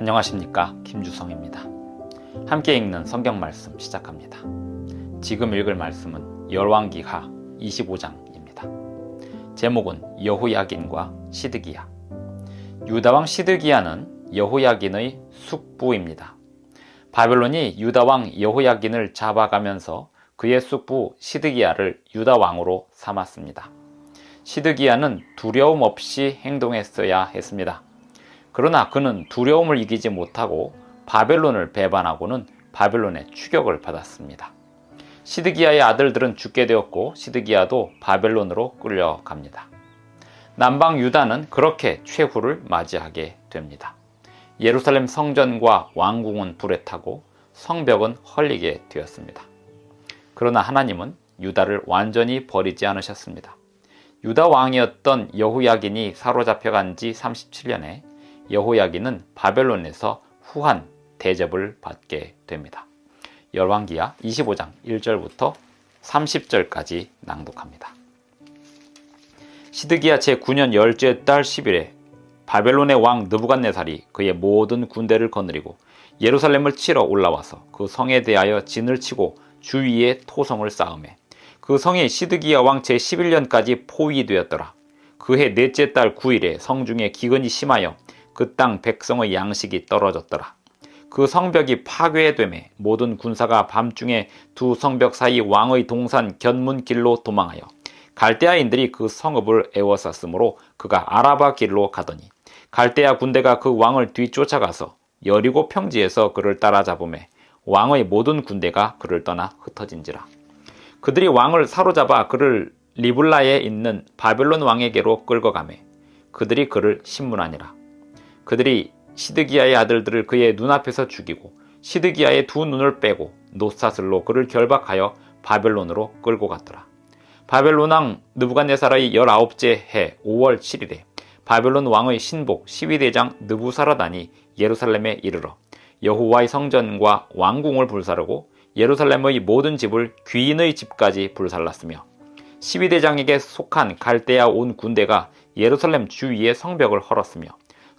안녕하십니까 김주성입니다. 함께 읽는 성경 말씀 시작합니다. 지금 읽을 말씀은 열왕기하 25장입니다. 제목은 여호야긴과 시드기야. 유다 왕 시드기야는 여호야긴의 숙부입니다. 바벨론이 유다 왕 여호야긴을 잡아가면서 그의 숙부 시드기야를 유다 왕으로 삼았습니다. 시드기야는 두려움 없이 행동했어야 했습니다. 그러나 그는 두려움을 이기지 못하고 바벨론을 배반하고는 바벨론의 추격을 받았습니다. 시드기야의 아들들은 죽게 되었고 시드기야도 바벨론으로 끌려갑니다. 남방 유다는 그렇게 최후를 맞이하게 됩니다. 예루살렘 성전과 왕궁은 불에 타고 성벽은 헐리게 되었습니다. 그러나 하나님은 유다를 완전히 버리지 않으셨습니다. 유다 왕이었던 여후야긴이 사로잡혀간 지 37년에 여호야기는 바벨론에서 후한 대접을 받게 됩니다. 열왕기야 25장 1절부터 30절까지 낭독합니다. 시드기야 제9년 열째 달 10일에 바벨론의 왕 느부갓네살이 그의 모든 군대를 거느리고 예루살렘을 치러 올라와서 그 성에 대하여 진을 치고 주위에 토성을 쌓음에 그 성이 시드기야 왕 제11년까지 포위되었더라. 그해 넷째 달 9일에 성중에 기근이 심하여 그 땅 백성의 양식이 떨어졌더라. 그 성벽이 파괴됨에 모든 군사가 밤중에 두 성벽 사이 왕의 동산 견문길로 도망하여 갈대아인들이 그 성읍을 에워쌌으므로 그가 아라바 길로 가더니 갈대아 군대가 그 왕을 뒤쫓아가서 여리고 평지에서 그를 따라잡음에 왕의 모든 군대가 그를 떠나 흩어진지라. 그들이 왕을 사로잡아 그를 리블라에 있는 바벨론 왕에게로 끌고 가매 그들이 그를 신문하니라. 그들이 시드기야의 아들들을 그의 눈앞에서 죽이고 시드기야의 두 눈을 빼고 노사슬로 그를 결박하여 바벨론으로 끌고 갔더라. 바벨론 왕 느부갓네살의 19째 해 5월 7일에 바벨론 왕의 신복 시위대장 느부사라단이 예루살렘에 이르러 여호와의 성전과 왕궁을 불사르고 예루살렘의 모든 집을 귀인의 집까지 불살랐으며 시위대장에게 속한 갈대아 온 군대가 예루살렘 주위의 성벽을 헐었으며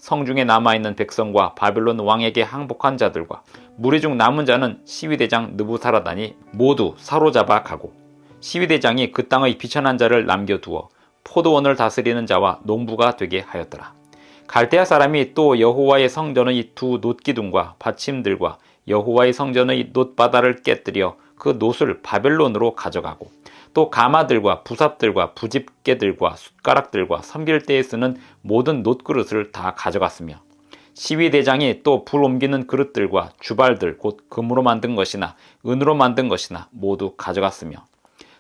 성중에 남아있는 백성과 바벨론 왕에게 항복한 자들과 무리 중 남은 자는 시위대장 느부사라단이 모두 사로잡아 가고 시위대장이 그 땅의 비천한 자를 남겨두어 포도원을 다스리는 자와 농부가 되게 하였더라. 갈대아 사람이 또 여호와의 성전의 두 놋기둥과 받침들과 여호와의 성전의 놋바다를 깨뜨려 그 놋을 바벨론으로 가져가고 또 가마들과 부삽들과 부집개들과 숟가락들과 섬길 때에 쓰는 모든 놋그릇을 다 가져갔으며 시위대장이 또 불 옮기는 그릇들과 주발들 곧 금으로 만든 것이나 은으로 만든 것이나 모두 가져갔으며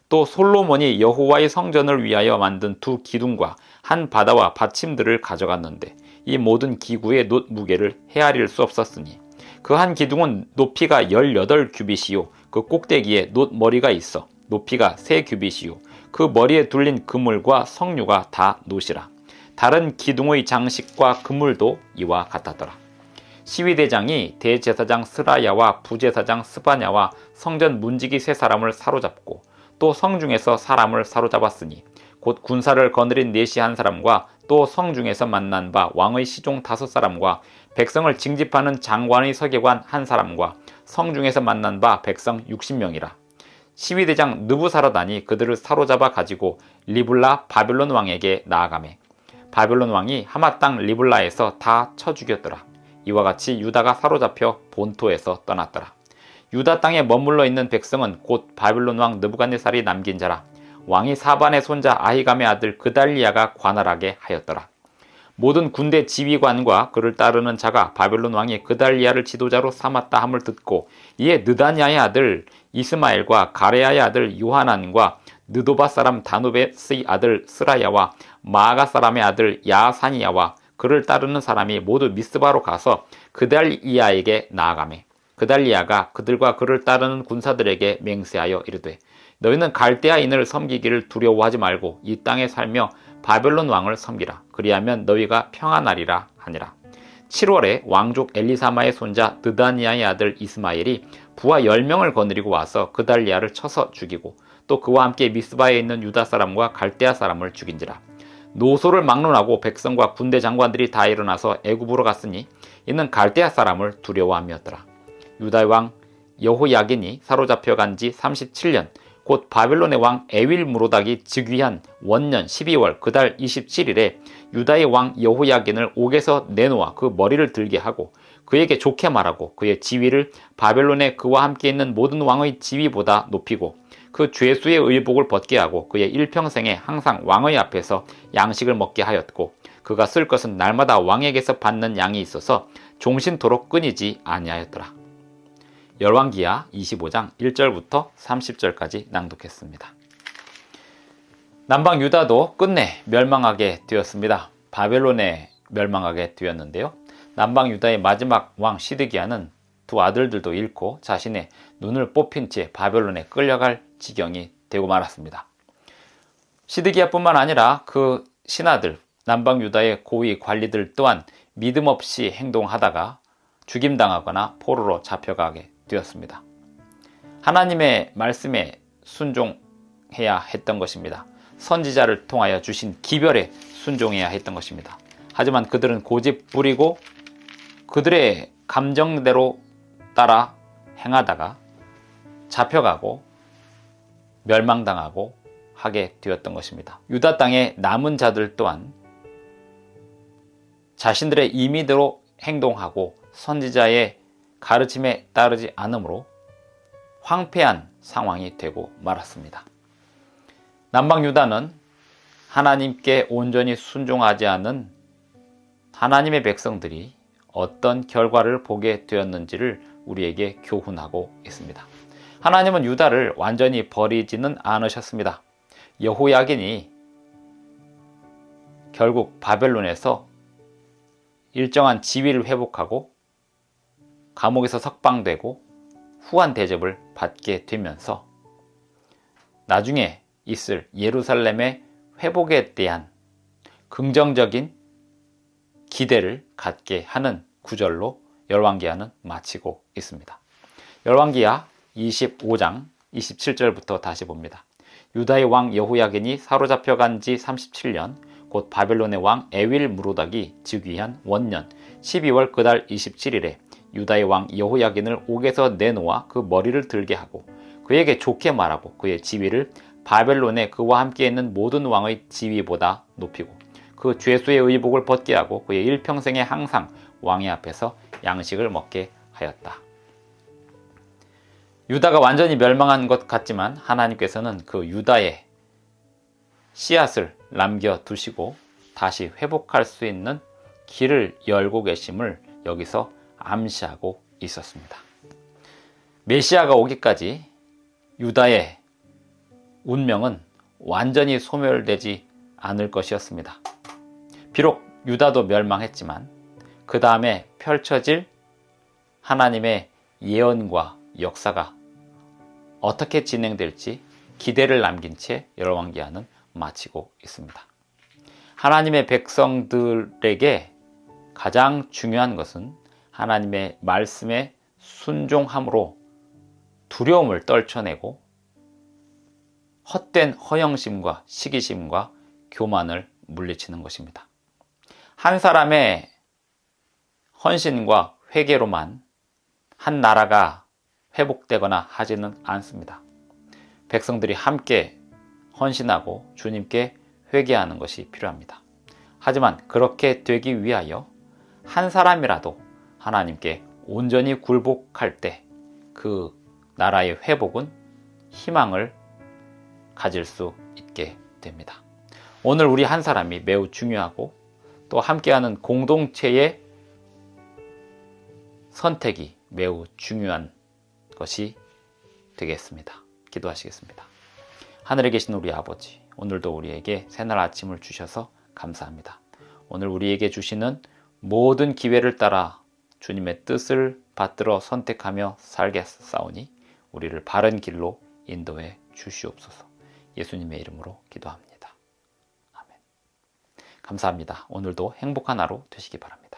또 솔로몬이 여호와의 성전을 위하여 만든 두 기둥과 한 바다와 받침들을 가져갔는데 이 모든 기구의 놋 무게를 헤아릴 수 없었으니 그 한 기둥은 높이가 18규빗이요. 그 꼭대기에 놋 머리가 있어 높이가 세 규빗이요. 그 머리에 둘린 그물과 석류가 다 노시라. 다른 기둥의 장식과 그물도 이와 같았더라. 시위대장이 대제사장 스라야와 부제사장 스바냐와 성전 문지기 세 사람을 사로잡고 또 성중에서 사람을 사로잡았으니 곧 군사를 거느린 내시 한 사람과 또 성중에서 만난 바 왕의 시종 다섯 사람과 백성을 징집하는 장관의 서계관 한 사람과 성중에서 만난 바 백성 60명이라 시위대장 느부사라단이 그들을 사로잡아 가지고 리블라 바벨론 왕에게 나아가매 바벨론 왕이 하마 땅 리블라에서 다 쳐 죽였더라. 이와 같이 유다가 사로잡혀 본토에서 떠났더라. 유다 땅에 머물러 있는 백성은 곧 바벨론 왕 느부갓네살이 남긴 자라. 왕이 사반의 손자 아히감의 아들 그달리아가 관할하게 하였더라. 모든 군대 지휘관과 그를 따르는 자가 바벨론 왕이 그달리아를 지도자로 삼았다 함을 듣고 이에 느다니아의 아들 이스마엘과 가레아의 아들 요하난과 느도바 사람 다누베스의 아들 스라야와 마아가 사람의 아들 야사니야와 그를 따르는 사람이 모두 미스바로 가서 그달리아에게 나아가매. 그달리아가 그들과 그를 따르는 군사들에게 맹세하여 이르되 너희는 갈대아인을 섬기기를 두려워하지 말고 이 땅에 살며 바벨론 왕을 섬기라 그리하면 너희가 평안하리라 하니라 7월에 왕족 엘리사마의 손자 느다니아의 아들 이스마엘이 부하 10명을 거느리고 와서 그달리아를 쳐서 죽이고 또 그와 함께 미스바에 있는 유다 사람과 갈대아 사람을 죽인지라. 노소를 막론하고 백성과 군대 장관들이 다 일어나서 애굽으로 갔으니 이는 갈대아 사람을 두려워함이었더라. 유다의 왕 여호야긴이 사로잡혀 간 지 37년 곧 바벨론의 왕 에윌 무로닥이 즉위한 원년 12월 그달 27일에 유다의 왕 여호야긴을 옥에서 내놓아 그 머리를 들게 하고 그에게 좋게 말하고 그의 지위를 바벨론에 그와 함께 있는 모든 왕의 지위보다 높이고 그 죄수의 의복을 벗게 하고 그의 일평생에 항상 왕의 앞에서 양식을 먹게 하였고 그가 쓸 것은 날마다 왕에게서 받는 양이 있어서 종신토록 끊이지 아니하였더라. 열왕기하 25장 1절부터 30절까지 낭독했습니다. 남방 유다도 끝내 멸망하게 되었습니다. 바벨론에 멸망하게 되었는데요. 남방 유다의 마지막 왕 시드기야는 두 아들들도 잃고 자신의 눈을 뽑힌 채 바벨론에 끌려갈 지경이 되고 말았습니다. 시드기야뿐만 아니라 그 신하들, 남방 유다의 고위 관리들 또한 믿음 없이 행동하다가 죽임당하거나 포로로 잡혀가게 되었습니다. 하나님의 말씀에 순종해야 했던 것입니다. 선지자를 통하여 주신 기별에 순종해야 했던 것입니다. 하지만 그들은 고집 부리고 그들의 감정대로 따라 행하다가 잡혀가고 멸망당하고 하게 되었던 것입니다. 유다 땅의 남은 자들 또한 자신들의 임의대로 행동하고 선지자의 가르침에 따르지 않으므로 황폐한 상황이 되고 말았습니다. 남방 유다는 하나님께 온전히 순종하지 않은 하나님의 백성들이 어떤 결과를 보게 되었는지를 우리에게 교훈하고 있습니다. 하나님은 유다를 완전히 버리지는 않으셨습니다. 여호야긴이 결국 바벨론에서 일정한 지위를 회복하고 감옥에서 석방되고 후한 대접을 받게 되면서 나중에 있을 예루살렘의 회복에 대한 긍정적인 기대를 갖게 하는 구절로 열왕기하는 마치고 있습니다. 열왕기하 25장 27절부터 다시 봅니다. 유다의 왕 여호야긴이 사로잡혀 간 지 37년 곧 바벨론의 왕 에윌 무로닥이 즉위한 원년 12월 그달 27일에 유다의 왕 여호야긴을 옥에서 내놓아 그 머리를 들게 하고 그에게 좋게 말하고 그의 지위를 바벨론에 그와 함께 있는 모든 왕의 지위보다 높이고 그 죄수의 의복을 벗게 하고 그의 일평생에 항상 왕의 앞에서 양식을 먹게 하였다. 유다가 완전히 멸망한 것 같지만 하나님께서는 그 유다의 씨앗을 남겨 두시고 다시 회복할 수 있는 길을 열고 계심을 여기서 암시하고 있었습니다. 메시아가 오기까지 유다의 운명은 완전히 소멸되지 않을 것이었습니다. 비록 유다도 멸망했지만 그 다음에 펼쳐질 하나님의 예언과 역사가 어떻게 진행될지 기대를 남긴 채 열왕기하는 마치고 있습니다. 하나님의 백성들에게 가장 중요한 것은 하나님의 말씀에 순종함으로 두려움을 떨쳐내고 헛된 허영심과 시기심과 교만을 물리치는 것입니다. 한 사람의 헌신과 회개로만 한 나라가 회복되거나 하지는 않습니다. 백성들이 함께 헌신하고 주님께 회개하는 것이 필요합니다. 하지만 그렇게 되기 위하여 한 사람이라도 하나님께 온전히 굴복할 때 그 나라의 회복은 희망을 가질 수 있게 됩니다. 오늘 우리 한 사람이 매우 중요하고 또 함께하는 공동체의 선택이 매우 중요한 것이 되겠습니다. 기도하시겠습니다. 하늘에 계신 우리 아버지, 오늘도 우리에게 새날 아침을 주셔서 감사합니다. 오늘 우리에게 주시는 모든 기회를 따라 주님의 뜻을 받들어 선택하며 살겠사오니 우리를 바른 길로 인도해 주시옵소서. 예수님의 이름으로 기도합니다. 아멘. 감사합니다. 오늘도 행복한 하루 되시기 바랍니다.